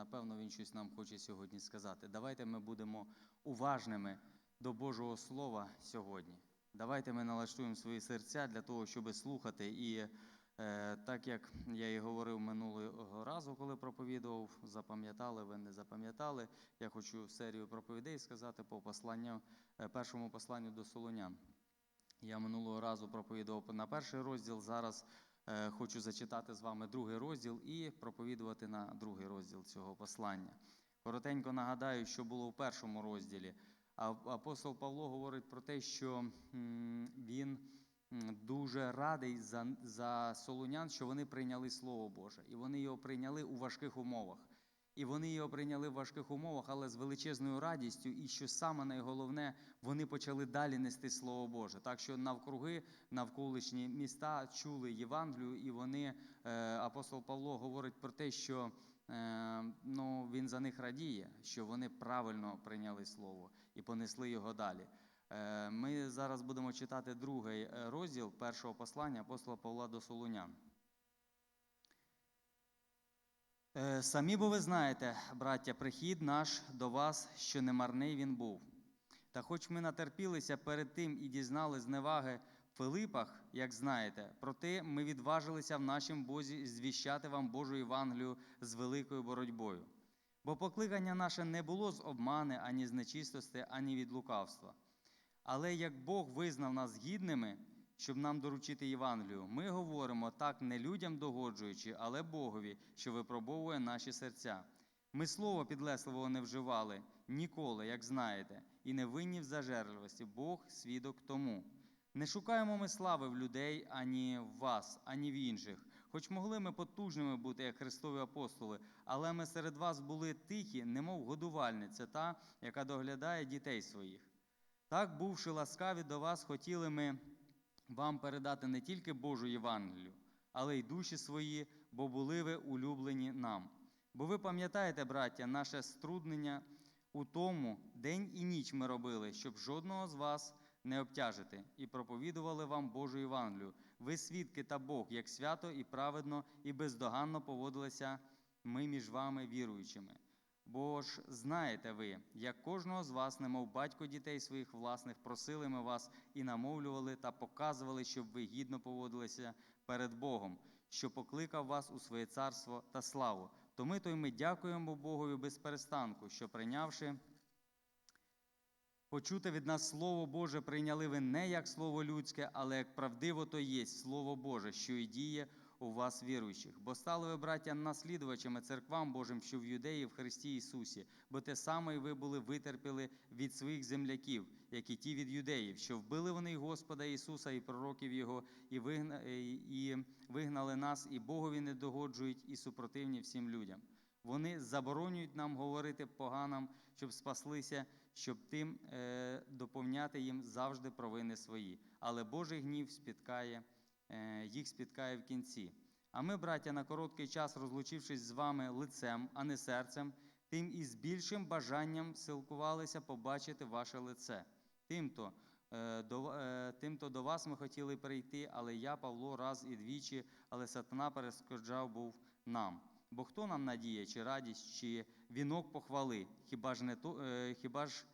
напевно він щось нам хоче сьогодні сказати. Давайте ми будемо уважними до Божого Слова сьогодні. Давайте ми налаштуємо свої серця для того, щоб слухати. І е, так як я і говорив минулого разу, коли проповідував, запам'ятали ви не запам'ятали. Я хочу серію проповідей сказати по посланню, е, першому посланню до Солонян. Я минулого разу проповідував на перший розділ. Зараз хочу зачитати з вами другий розділ і проповідувати на другий розділ цього послання. Коротенько нагадаю, що було у першому розділі. Апостол Павло говорить про те, що він дуже радий за, за солонян, що вони прийняли Слово Боже, і вони його прийняли у важких умовах. І вони його прийняли в важких умовах, але з величезною радістю, і що саме найголовне, вони почали далі нести Слово Боже. Так що навкруги, навколишні міста чули Євангелію, і вони, е, апостол Павло говорить про те, що е, ну, він за них радіє, що вони правильно прийняли Слово і понесли його далі. Е, Ми зараз будемо читати другий розділ першого послання апостола Павла до Солунян. Е, Самі бо ви знаєте, браття, прихід наш до вас, що не марний він був. Та хоч ми натерпілися перед тим і дізнали зневаги в Филипах, як знаєте, проте ми відважилися в нашім Бозі звіщати вам Божу Євангелію з великою боротьбою. Бо покликання наше не було з обмани, ані з нечистости, ані від лукавства. Але як Бог визнав нас гідними, щоб нам доручити Євангелію, ми говоримо так не людям догоджуючи, але Богові, що випробовує наші серця. Ми слова підлесливого не вживали ніколи, як знаєте, і не винні в зажерливості, Бог свідок тому. Не шукаємо ми слави в людей ані в вас, ані в інших. Хоч могли ми потужними бути, як Христові апостоли, але ми серед вас були тихі, немов годувальниця, та, яка доглядає дітей своїх. Так, бувши ласкаві до вас, хотіли ми вам передати не тільки Божу Євангелію, але й душі свої, бо були ви улюблені нам. Бо ви пам'ятаєте, браття, наше струднення у тому, день і ніч ми робили, щоб жодного з вас не обтяжити, і проповідували вам Божу Євангелію. Ви свідки та Бог, як свято і праведно і бездоганно поводилися ми між вами віруючими. Бо ж знаєте ви, як кожного з вас, немов батько дітей своїх власних, просили ми вас і намовлювали та показували, щоб ви гідно поводилися перед Богом, що покликав вас у своє царство та славу. То ми то й ми дякуємо Богові без перестанку, що прийнявши почути від нас Слово Боже, прийняли ви не як Слово людське, але як правдиво то є Слово Боже, що і діє у вас віруючих. Бо стали ви, браття, наслідувачами церквам Божим, що в юдеї в Христі Ісусі, бо те саме і ви були витерпіли від своїх земляків, як і ті від юдеїв, що вбили вони Господа Ісуса, і пророків Його, і, вигна... і вигнали нас, і Богові не догоджують, і супротивні всім людям. Вони заборонюють нам говорити поганам, щоб спаслися, щоб тим е, доповняти їм завжди провини свої. Але Божий гнів спіткає, е, їх спіткає в кінці. А ми, браття, на короткий час, розлучившись з вами лицем, а не серцем, тим і з більшим бажанням силкувалися побачити ваше лице. Тимто, е, до, е, тимто до вас ми хотіли прийти, але я, Павло, раз і двічі, але сатана перешкоджав був нам. Бо хто нам надіє, чи радість, чи вінок похвали? Хіба ж не то, е, хіба ж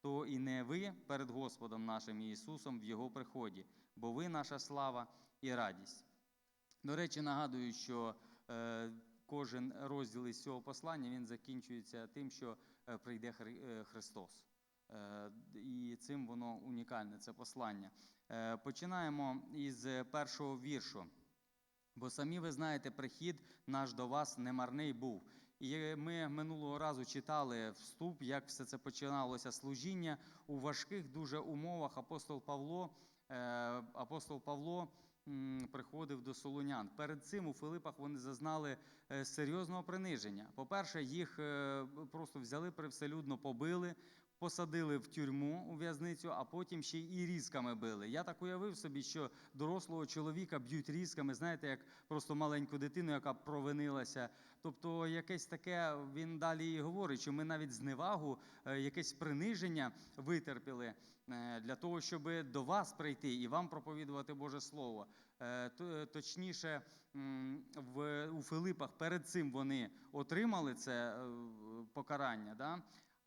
то і не ви перед Господом нашим Ісусом в Його приході, бо ви наша слава і радість. До речі, нагадую, що е, кожен розділ із цього послання він закінчується тим, що е, прийде е, Христос. І цим воно унікальне, це послання. Починаємо із першого віршу. Бо самі ви знаєте, прихід наш до вас немарний був. І ми минулого разу читали вступ, як все це починалося служіння у важких дуже умовах. Апостол Павло, апостол Павло приходив до солонян. Перед цим у Филипах вони зазнали е, серйозного приниження. По-перше, їх е, просто взяли привселюдно, побили. Посадили в тюрму у в'язницю, а потім ще і різками били. Я так уявив собі, що дорослого чоловіка б'ють різками, знаєте, як просто маленьку дитину, яка провинилася. Тобто, якесь таке він далі і говорить, що ми навіть зневагу, е, якесь приниження витерпіли е, для того, щоб до вас прийти і вам проповідувати Боже Слово. Е, Точніше, в, у Филипах перед цим вони отримали це покарання. Да?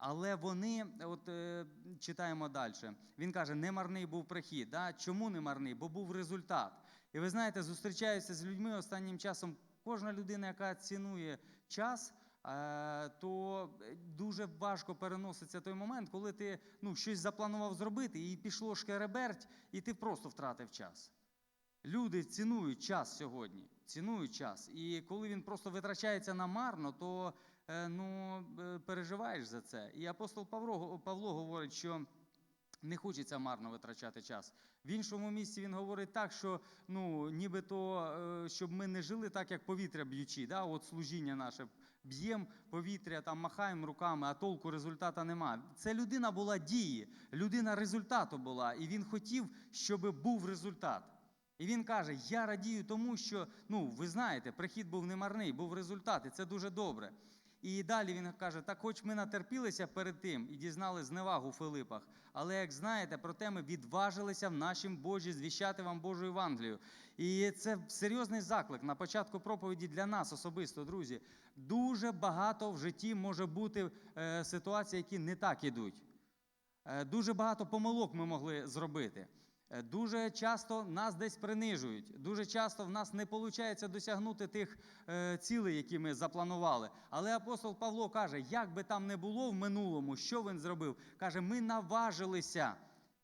Але вони, от е, читаємо далі. Він каже: не марний був прихід. Да? Чому не марний? Бо був результат. І ви знаєте, зустрічаюся з людьми останнім часом. Кожна людина, яка цінує час, е, то дуже важко переноситься той момент, коли ти ну, щось запланував зробити, і пішло шкереберть, і ти просто втратив час. Люди цінують час сьогодні, цінують час. І коли він просто витрачається намарно, то ну, е, переживаєш за це. І апостол Павло, Павло говорить, що не хочеться марно витрачати час. В іншому місці він говорить так, що ну, нібито, е, щоб ми не жили так, як повітря б'ючи. Да? От служіння наше б'ємо повітря, там махаємо руками, а толку результата нема. Це людина була дії, людина результату була, і він хотів, щоб був результат. І він каже: Я радію тому, що ну, ви знаєте, прихід був не марний, був результат, і це дуже добре. І далі він каже: так, хоч ми натерпілися перед тим і дізнали зневагу в Филипах, але як знаєте, проте ми відважилися в нашім Божі звіщати вам Божу Євангелію. І це серйозний заклик на початку проповіді для нас особисто, друзі. Дуже багато в житті може бути е, ситуацій, які не так ідуть. Е, Дуже багато помилок ми могли зробити. Е, Дуже часто нас десь принижують. Дуже часто в нас не виходить досягнути тих е, цілей, які ми запланували. Але апостол Павло каже, як би там не було в минулому, що він зробив? Каже, ми наважилися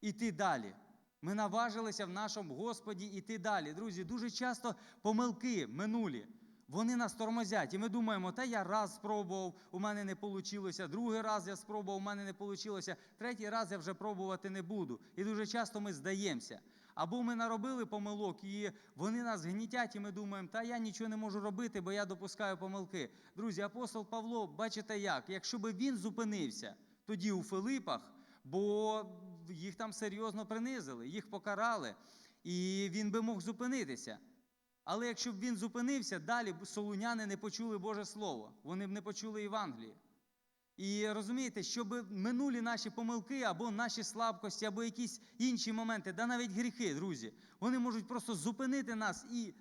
іти далі. Ми наважилися в нашому Господі іти далі. Друзі, дуже часто помилки минулі. Вони нас тормозять, і ми думаємо, та я раз спробував, у мене не вийшло, другий раз я спробував, у мене не вийшло, третій раз я вже пробувати не буду. І дуже часто ми здаємося. Або ми наробили помилок, і вони нас гнітять, і ми думаємо, та я нічого не можу робити, бо я допускаю помилки. Друзі, апостол Павло, бачите як? Якщо би він зупинився тоді у Филипах, бо їх там серйозно принизили, їх покарали, і він би мог зупинитися. Але якщо б він зупинився, далі б солуняни не почули Боже Слово, вони б не почули Євангеліє. І розумієте, щоб минулі наші помилки або наші слабкості, або якісь інші моменти, да навіть гріхи, друзі, вони можуть просто зупинити нас і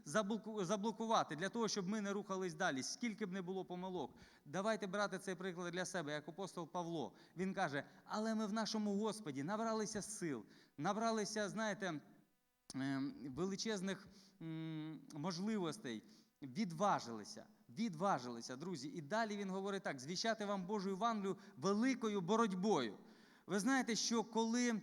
заблокувати для того, щоб ми не рухались далі, скільки б не було помилок. Давайте брати цей приклад для себе, як апостол Павло. Він каже: але ми в нашому Господі набралися сил, набралися, знаєте, ем, величезних можливостей, відважилися. Відважилися, друзі. І далі він говорить так: звіщати вам Божу Євангелію великою боротьбою. Ви знаєте, що коли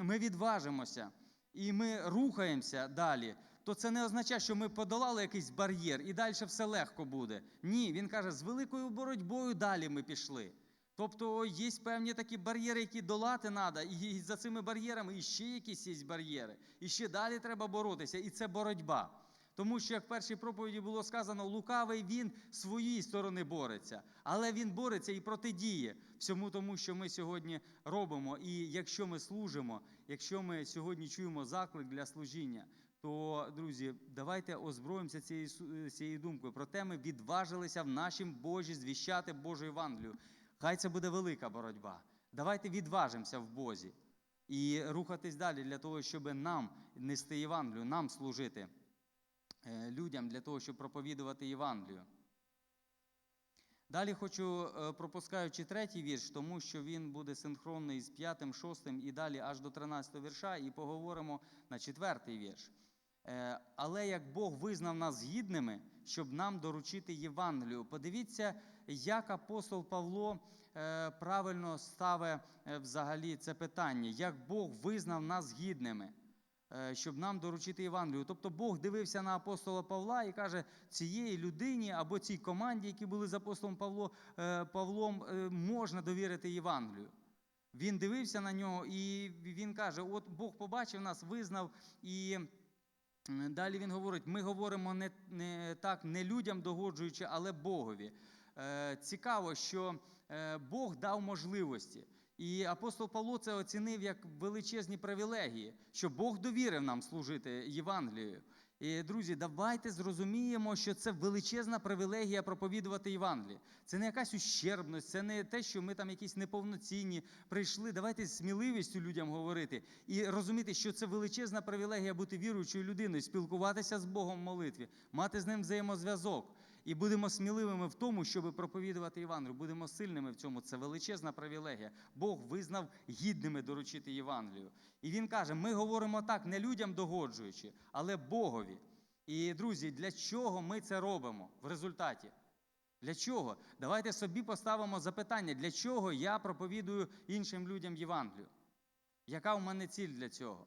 ми відважимося і ми рухаємося далі, то це не означає, що ми подолали якийсь бар'єр і далі все легко буде. Ні, він каже, з великою боротьбою далі ми пішли. Тобто є певні такі бар'єри, які долати треба, і за цими бар'єрами іще якісь є бар'єри. І ще далі треба боротися, і це боротьба. Тому що, як в першій проповіді було сказано, лукавий він своєї сторони бореться, але він бореться і протидіє всьому тому, що ми сьогодні робимо. І якщо ми служимо, якщо ми сьогодні чуємо заклик для служіння, то, друзі, давайте озброїмося цією, су- цією думкою. Проте ми відважилися в нашім Божі звіщати Божу Євангелію. Хай це буде велика боротьба. Давайте відважимося в Бозі і рухатись далі для того, щоб нам нести Євангелію, нам служити е, людям для того, щоб проповідувати Євангелію. Далі хочу, е, пропускаючи третій вірш, тому що він буде синхронний з п'ятим, шостим і далі аж до 13 вірша, і поговоримо на четвертий вірш. Е, Але як Бог визнав нас гідними, щоб нам доручити Євангелію. Подивіться, як апостол Павло е, правильно ставить е, взагалі це питання, як Бог визнав нас гідними. Щоб нам доручити Євангелію. Тобто Бог дивився на апостола Павла і каже, цієї людині або цій команді, які були з апостолом Павло, Павлом, можна довірити Євангелію. Він дивився на нього і він каже: От Бог побачив нас, визнав і. Е, Далі він говорить: ми говоримо не, не так, не людям догоджуючи, але Богові. Е, цікаво, що е, Бог дав можливості. І апостол Павло це оцінив як величезні привілегії, що Бог довірив нам служити Євангелією. І, друзі, давайте зрозуміємо, що це величезна привілегія проповідувати Євангеліє. Це не якась ущербність, це не те, що ми там якісь неповноцінні прийшли. Давайте з сміливістю людям говорити і розуміти, що це величезна привілегія бути віруючою людиною, спілкуватися з Богом в молитві, мати з ним взаємозв'язок. І будемо сміливими в тому, щоб проповідувати Євангелію. Будемо сильними в цьому. Це величезна привілегія. Бог визнав гідними доручити Євангелію. І він каже: ми говоримо так, не людям догоджуючи, але Богові. І друзі, для чого ми це робимо в результаті? Для чого? Давайте собі поставимо запитання, для чого я проповідую іншим людям Євангелію? Яка у мене ціль для цього?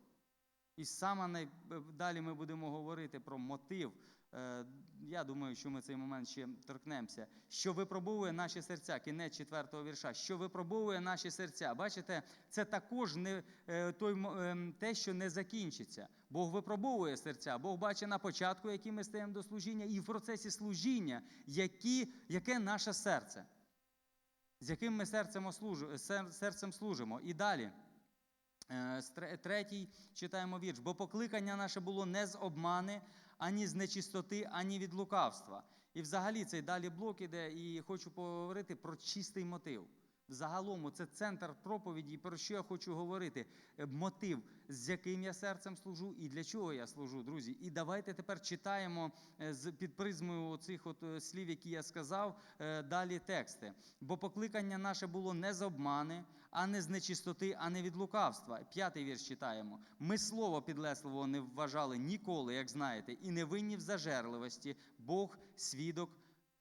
І саме далі ми будемо говорити про мотив. Е, Я думаю, що ми цей момент ще торкнемося. Що випробовує наші серця, кінець четвертого вірша. Що випробовує наші серця? Бачите, це також не е, той ем, те, що не закінчиться. Бог випробовує серця, Бог бачить на початку, які ми стаємо до служіння, і в процесі служіння, які, яке наше серце, з яким ми серцем, ослужу- серцем служимо. І далі. Е, Третій читаємо вірш. Бо покликання наше було не з обмани, ані з нечистоти, ані від лукавства. І взагалі цей далі блок іде, і хочу поговорити про чистий мотив. Взагалом, це центр проповіді, про що я хочу говорити. Е, Мотив, з яким я серцем служу і для чого я служу, друзі. І давайте тепер читаємо е, з під призмою цих от е, слів, які я сказав, далі тексти. Бо покликання наше було не з обмани, а не з нечистоти, а не від лукавства. П'ятий вірш читаємо. Ми слово підлесливого не вважали ніколи, як знаєте, і не винні в зажерливості. Бог свідок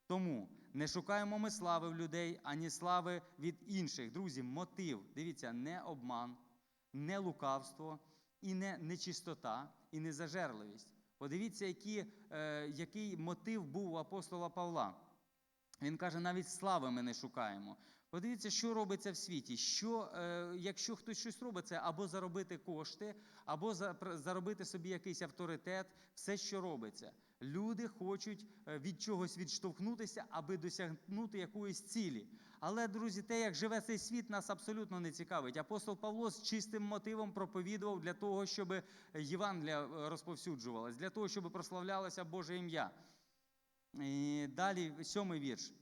тому. Не шукаємо ми слави в людей, ані слави від інших. Друзі, мотив. Дивіться, не обман, не лукавство, і не нечистота, і не зажерливість. Подивіться, які, е, який мотив був у апостола Павла. Він каже, навіть слави ми не шукаємо. Подивіться, що робиться в світі. Що, е, якщо хтось щось робить, це або заробити кошти, або за- заробити собі якийсь авторитет, все, що робиться. Люди хочуть е, від чогось відштовхнутися, аби досягнути якоїсь цілі. Але, друзі, те, як живе цей світ, нас абсолютно не цікавить. Апостол Павло з чистим мотивом проповідував для того, щоб Євангелія е, розповсюджувалась, для того, щоб прославлялося Боже ім'я. І далі сьомий вірш.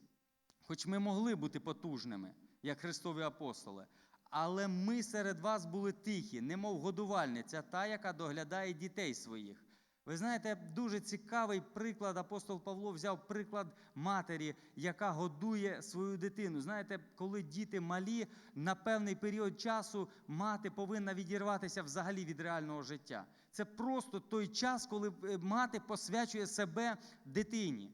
Хоч ми могли бути потужними, як Христові апостоли, але ми серед вас були тихі, немов годувальниця, та, яка доглядає дітей своїх. Ви знаєте, дуже цікавий приклад. Апостол Павло взяв приклад матері, яка годує свою дитину. Знаєте, коли діти малі, на певний період часу мати повинна відірватися взагалі від реального життя. Це просто той час, коли е, мати посвячує себе дитині.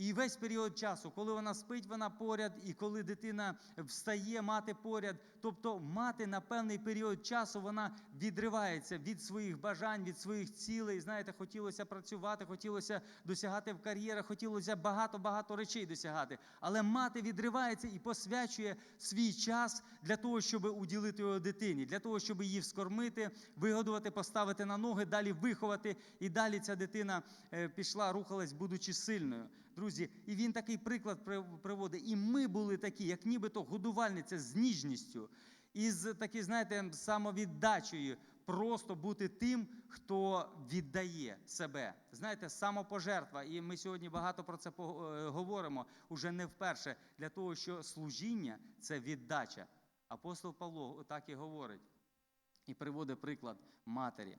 І весь період часу, коли вона спить, вона поряд, і коли дитина встає, мати поряд. Тобто мати на певний період часу вона відривається від своїх бажань, від своїх цілей. Знаєте, хотілося працювати, хотілося досягати в кар'єрах, хотілося багато-багато речей досягати. Але мати відривається і посвячує свій час для того, щоб уділити його дитині, для того, щоб її вскормити, вигодувати, поставити на ноги, далі виховати. І далі ця дитина е, пішла, рухалась, будучи сильною. Друзі, і він такий приклад приводить. І ми були такі, як нібито годувальниця з ніжністю, і з такі, знаєте, самовіддачею. Просто бути тим, хто віддає себе. Знаєте, самопожертва. І ми сьогодні багато про це е, говоримо уже не вперше, для того, що служіння це віддача. Апостол Павло так і говорить. І приводить приклад матері.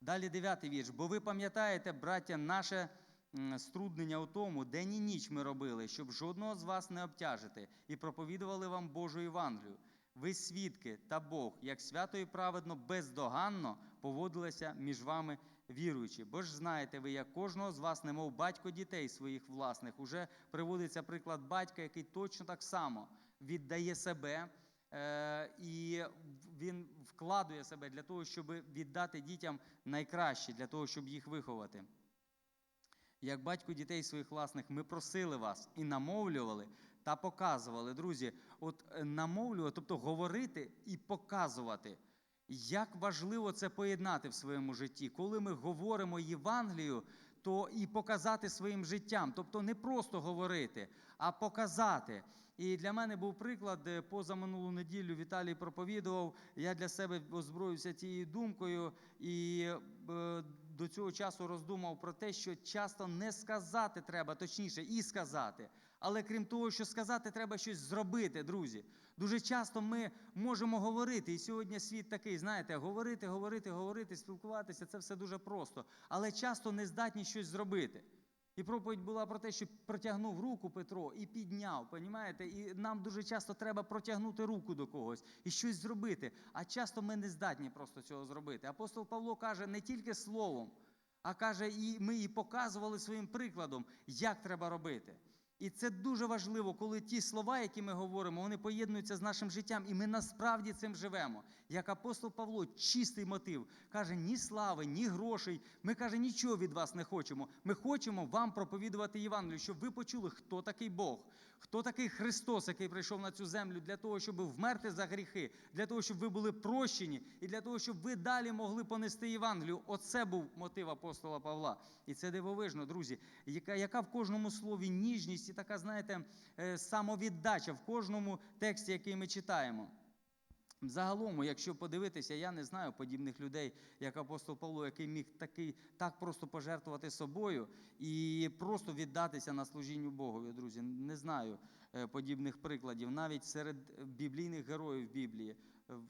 Далі дев'ятий вірш. Бо ви пам'ятаєте, браття, наше струднення у тому, день і ніч ми робили, щоб жодного з вас не обтяжити, і проповідували вам Божу Євангелію. Ви свідки та Бог, як свято і праведно, бездоганно поводилися між вами віруючи. Бо ж знаєте ви, як кожного з вас, немов батько дітей своїх власних, уже приводиться приклад батька, який точно так само віддає себе. Е, і він вкладує себе для того, щоб віддати дітям найкраще, для того, щоб їх виховати. Як батько дітей своїх власних, ми просили вас і намовлювали та показували. Друзі, от е, намовлювати, тобто говорити і показувати. Як важливо це поєднати в своєму житті. Коли ми говоримо Євангелію, то то і показати своїм життям. Тобто не просто говорити, а показати. І для мене був приклад е, позаминулу неділю Віталій проповідував. Я для себе озброївся цією думкою і е, до цього часу роздумав про те, що часто не сказати треба, точніше, і сказати. Але крім того, що сказати, треба щось зробити, друзі. Дуже часто ми можемо говорити, і сьогодні світ такий, знаєте, говорити, говорити, говорити, спілкуватися це все дуже просто, але часто не здатні щось зробити. І проповідь була про те, що протягнув руку Петро і підняв, понімаєте? І нам дуже часто треба протягнути руку до когось і щось зробити. А часто ми не здатні просто цього зробити. Апостол Павло каже не тільки словом, а каже, і ми і показували своїм прикладом, як треба робити. І це дуже важливо, коли ті слова, які ми говоримо, вони поєднуються з нашим життям, і ми насправді цим живемо. Як апостол Павло, чистий мотив, каже: ні слави, ні грошей. Ми каже, нічого від вас не хочемо. Ми хочемо вам проповідувати Євангелію, щоб ви почули, хто такий Бог, хто такий Христос, який прийшов на цю землю для того, щоб вмерти за гріхи, для того, щоб ви були прощені, і для того, щоб ви далі могли понести Євангелію. Оце був мотив апостола Павла. І це дивовижно, друзі, яка, яка в кожному слові ніжність і така, знаєте, е, самовіддача в кожному тексті, який ми читаємо. Загалом, якщо подивитися, я не знаю подібних людей, як апостол Павло, який міг такий, так просто пожертвувати собою і просто віддатися на служінню Богові, друзі. Не знаю е, подібних прикладів. Навіть серед біблійних героїв Біблії.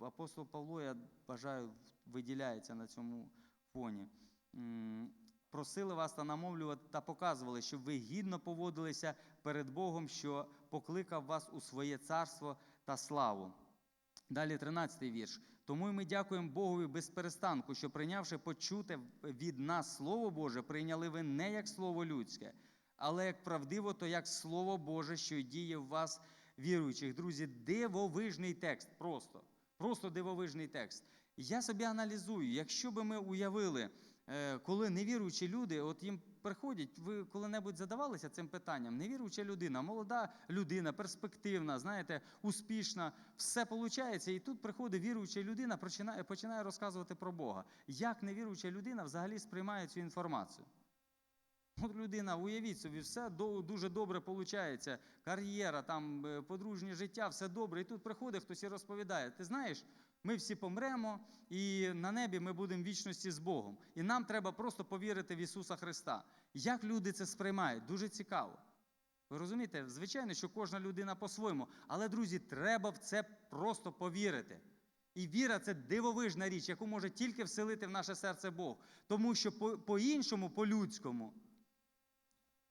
Апостол Павло, я бажаю, виділяється на цьому фоні. Просили вас та намовлювати та показували, щоб ви гідно поводилися перед Богом, що покликав вас у своє царство та славу. Далі 13 вірш. Тому ми дякуємо Богові без перестанку, що прийнявши почуте від нас Слово Боже, прийняли ви не як слово людське, але як правдиво, то як Слово Боже, що діє в вас, віруючих. Друзі, дивовижний текст. Просто, просто дивовижний текст. Я собі аналізую, якщо би ми уявили, е, коли невіруючі люди, от їм приходять, ви коли-небудь задавалися цим питанням, невіруюча людина, молода людина, перспективна, знаєте, успішна, все виходить, і тут приходить віруюча людина, починає, починає розказувати про Бога. Як невіруюча людина взагалі сприймає цю інформацію? От людина, уявіть собі, все дуже добре виходить, кар'єра, там, е, подружнє життя, все добре. І тут приходить хтось і розповідає: ти знаєш, ми всі помремо, і на небі ми будемо в вічності з Богом. І нам треба просто повірити в Ісуса Христа. Як люди це сприймають? Дуже цікаво. Ви розумієте, звичайно, що кожна людина по-своєму, але, друзі, треба в це просто повірити. І віра це дивовижна річ, яку може тільки вселити в наше серце Бог. Тому що по- по-іншому, по-людському,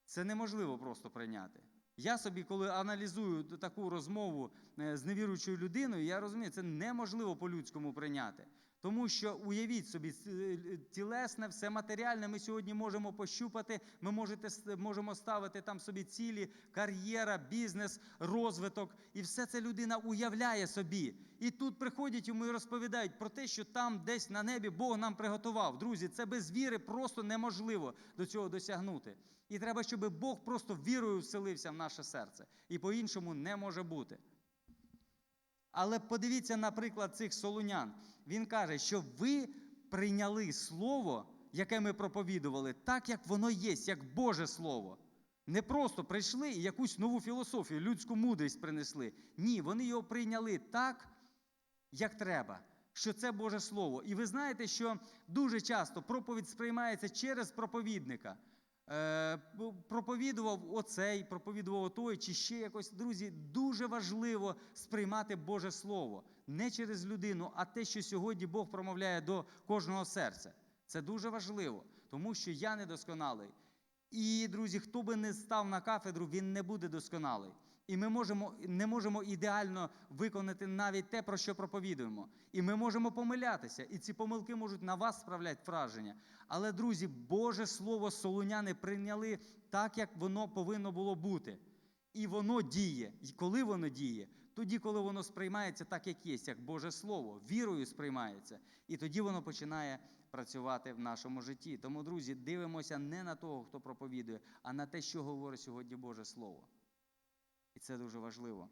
це неможливо просто прийняти. Я собі, коли аналізую таку розмову е, з невіруючою людиною, я розумію, це неможливо по-людському прийняти. Тому що уявіть собі, е, тілесне, все матеріальне ми сьогодні можемо пощупати, ми можете, можемо ставити там собі цілі, кар'єра, бізнес, розвиток. І все це людина уявляє собі. І тут приходять йому і розповідають про те, що там десь на небі Бог нам приготував. Друзі, це без віри просто неможливо до цього досягнути. І треба, щоб Бог просто вірою вселився в наше серце. І по-іншому не може бути. Але подивіться, наприклад, цих солунян. Він каже, що ви прийняли слово, яке ми проповідували, так, як воно є, як Боже Слово. Не просто прийшли і якусь нову філософію, людську мудрість принесли. Ні, вони його прийняли так, як треба. Що це Боже Слово. І ви знаєте, що дуже часто проповідь сприймається через проповідника. Е, проповідував оцей, проповідував той, чи ще якось. Друзі, дуже важливо сприймати Боже Слово не через людину, а те, що сьогодні Бог промовляє до кожного серця. Це дуже важливо, тому що я недосконалий. І, друзі, хто би не став на кафедру, він не буде досконалий. І ми можемо, не можемо ідеально виконати навіть те, про що проповідуємо. І ми можемо помилятися, і ці помилки можуть на вас справляти враження. Але, друзі, Боже Слово солуняни прийняли так, як воно повинно було бути. І воно діє. І коли воно діє? Тоді, коли воно сприймається так, як є, як Боже Слово, вірою сприймається. І тоді воно починає працювати в нашому житті. Тому, друзі, дивимося не на того, хто проповідує, а на те, що говорить сьогодні Боже Слово. І це дуже важливо.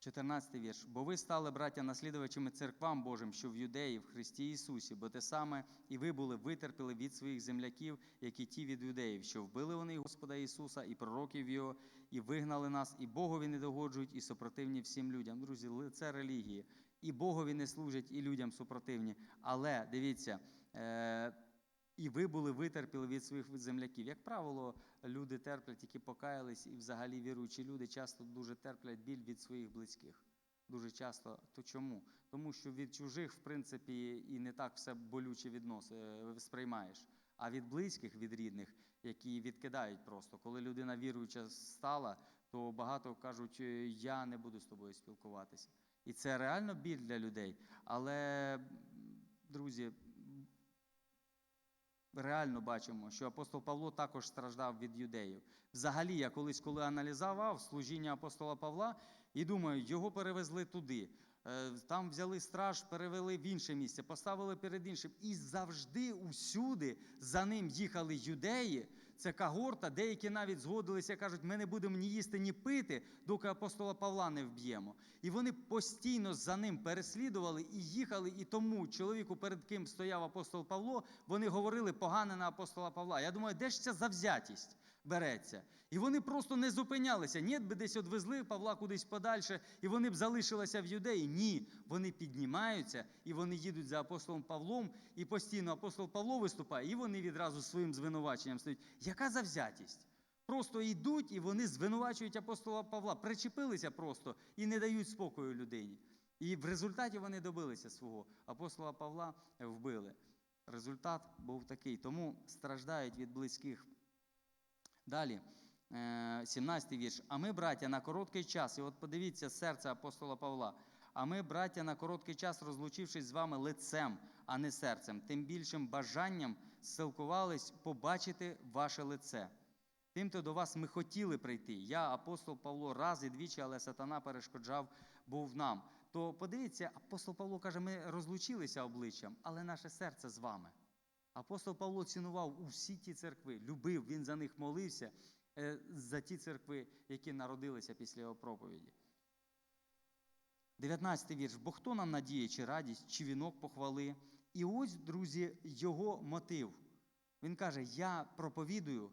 14 вірш. Бо ви стали, браття, наслідувачами церквам Божим, що в юдеї, в Христі Ісусі, бо те саме і ви були витерпіли від своїх земляків, як і ті від юдеїв, що вбили вони Господа Ісуса і пророків Його, і вигнали нас, і Богові не догоджують, і супротивні всім людям. Друзі, це релігії. І Богові не служать, і людям супротивні. Але дивіться. Е- і ви були витерпіли від своїх земляків. Як правило, люди терплять, які покаялись, і взагалі віруючі люди часто дуже терплять біль від своїх близьких. Дуже часто. То чому? Тому що від чужих, в принципі, і не так все болюче віднос, е, сприймаєш. А від близьких, від рідних, які відкидають просто. Коли людина віруюча стала, то багато кажуть, «Е, я не буду з тобою спілкуватися. І це реально біль для людей. Але, друзі, реально бачимо, що апостол Павло також страждав від юдеїв. Взагалі, я колись, коли аналізував служіння апостола Павла, і думаю, його перевезли туди. Е, Там взяли страж, перевели в інше місце, поставили перед іншим. І завжди усюди за ним їхали юдеї. Це когорта, деякі навіть згодилися, кажуть, ми не будемо ні їсти, ні пити, доки апостола Павла не вб'ємо. І вони постійно за ним переслідували і їхали, і тому чоловіку, перед ким стояв апостол Павло, вони говорили погане на апостола Павла. Я думаю, де ж ця завзятість береться? І вони просто не зупинялися. Ні, би десь одвезли Павла кудись подальше, і вони б залишилися в юдеї. Ні, вони піднімаються і вони їдуть за апостолом Павлом, і постійно апостол Павло виступає, і вони відразу своїм звинуваченням стають. Яка завзятість? Просто йдуть і вони звинувачують апостола Павла, причепилися просто і не дають спокою людині. І в результаті вони добилися свого. Апостола Павла вбили. Результат був такий. Тому страждають від близьких. Далі, е, 17 вірш. А ми, браття, на короткий час, і от подивіться серце апостола Павла. А ми, браття, на короткий час, розлучившись з вами лицем, а не серцем, тим більшим бажанням силкувались побачити ваше лице. Тимто до вас ми хотіли прийти. Я, апостол Павло, раз і двічі, але сатана перешкоджав був нам. То подивіться, апостол Павло каже, ми розлучилися обличчям, але наше серце з вами. Апостол Павло цінував усі ті церкви, любив, він за них молився е, за ті церкви, які народилися після його проповіді. 19 вірш. Бо хто нам надіє, чи радість, чи вінок похвали? І ось, друзі, його мотив. Він каже: Я проповідую,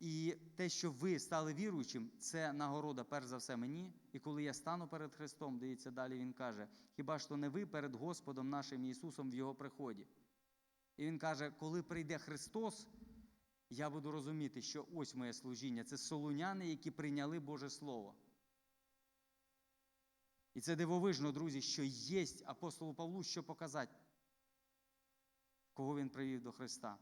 і те, що ви стали віруючим, це нагорода, перш за все, мені. І коли я стану перед Христом, дивіться, далі він каже: хіба то не ви перед Господом нашим Ісусом в Його приході? І він каже, коли прийде Христос, я буду розуміти, що ось моє служіння це солуняни, які прийняли Боже Слово. І це дивовижно, друзі, що є апостолу Павлу, що показати, кого він привів до Христа.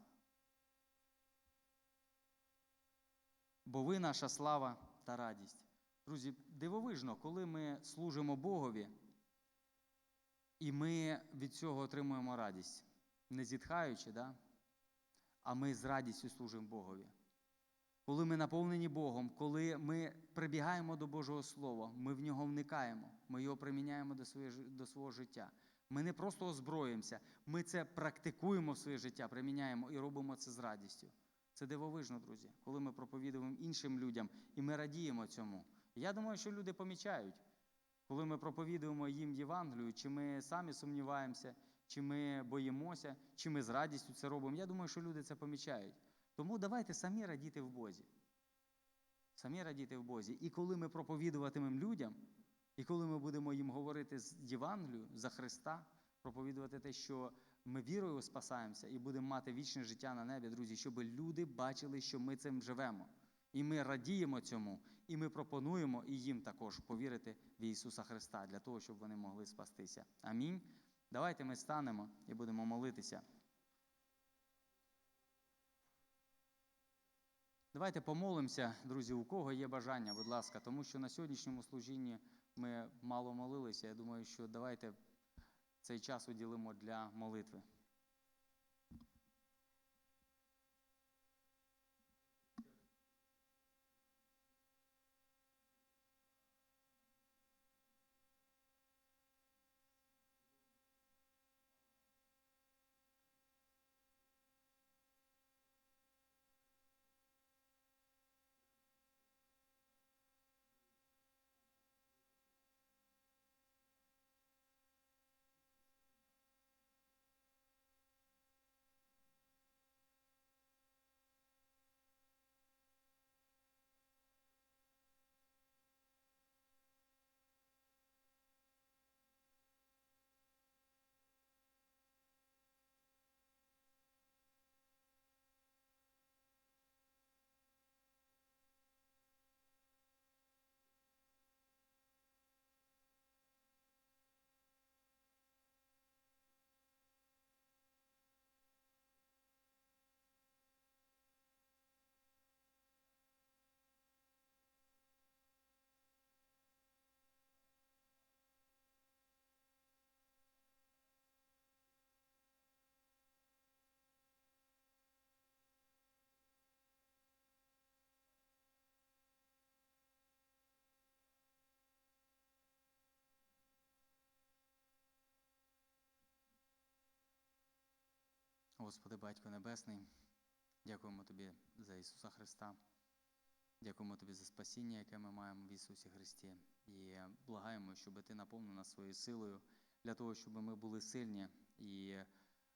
Бо ви наша слава та радість. Друзі, дивовижно, коли ми служимо Богові, і ми від цього отримуємо радість не зітхаючи, да? а ми з радістю служимо Богові. Коли ми наповнені Богом, коли ми прибігаємо до Божого Слова, ми в нього вникаємо, ми його приміняємо до, своє, до свого життя. Ми не просто озброїмося, ми це практикуємо в своє життя, приміняємо і робимо це з радістю. Це дивовижно, друзі, коли ми проповідуємо іншим людям і ми радіємо цьому. Я думаю, що люди помічають, коли ми проповідуємо їм Євангелію, чи ми самі сумніваємося, чи ми боїмося, чи ми з радістю це робимо. Я думаю, що люди це помічають. Тому давайте самі радіти в Бозі. Самі радіти в Бозі. І коли ми проповідуватимемо людям, і коли ми будемо їм говорити з Євангелію за Христа, проповідувати те, що ми вірою спасаємося і будемо мати вічне життя на небі, друзі, щоб люди бачили, що ми цим живемо. І ми радіємо цьому, і ми пропонуємо і їм також повірити в Ісуса Христа для того, щоб вони могли спастися. Амінь. Давайте ми станемо і будемо молитися. Давайте помолимося, друзі, у кого є бажання, будь ласка, тому що на сьогоднішньому служінні ми мало молилися. Я думаю, що давайте цей час уділимо для молитви. Господи, Батько Небесний, дякуємо Тобі за Ісуса Христа. Дякуємо Тобі за спасіння, яке ми маємо в Ісусі Христі. І благаємо, щоб Ти наповнив нас своєю силою для того, щоб ми були сильні і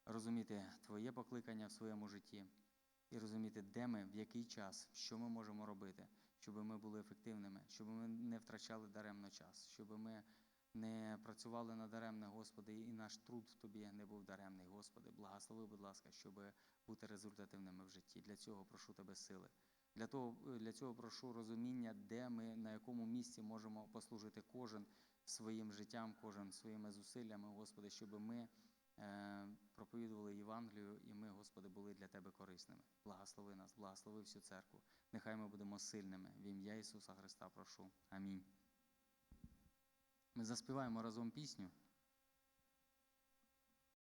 розуміти Твоє покликання в своєму житті, і розуміти, де ми, в який час, що ми можемо робити, щоб ми були ефективними, щоб ми не втрачали даремно час, щоб ми не працювали надаремне, Господи, і наш труд в Тобі не був даремний, Господи. Благослови, будь ласка, щоб бути результативними в житті. Для цього прошу Тебе сили. Для, того, для цього прошу розуміння, де ми, на якому місці можемо послужити кожен своїм життям, кожен своїми зусиллями, Господи, щоб ми е, проповідували Євангелію, і ми, Господи, були для Тебе корисними. Благослови нас, благослови всю церкву. Нехай ми будемо сильними. В ім'я Ісуса Христа прошу. Амінь. Ми заспіваємо разом пісню.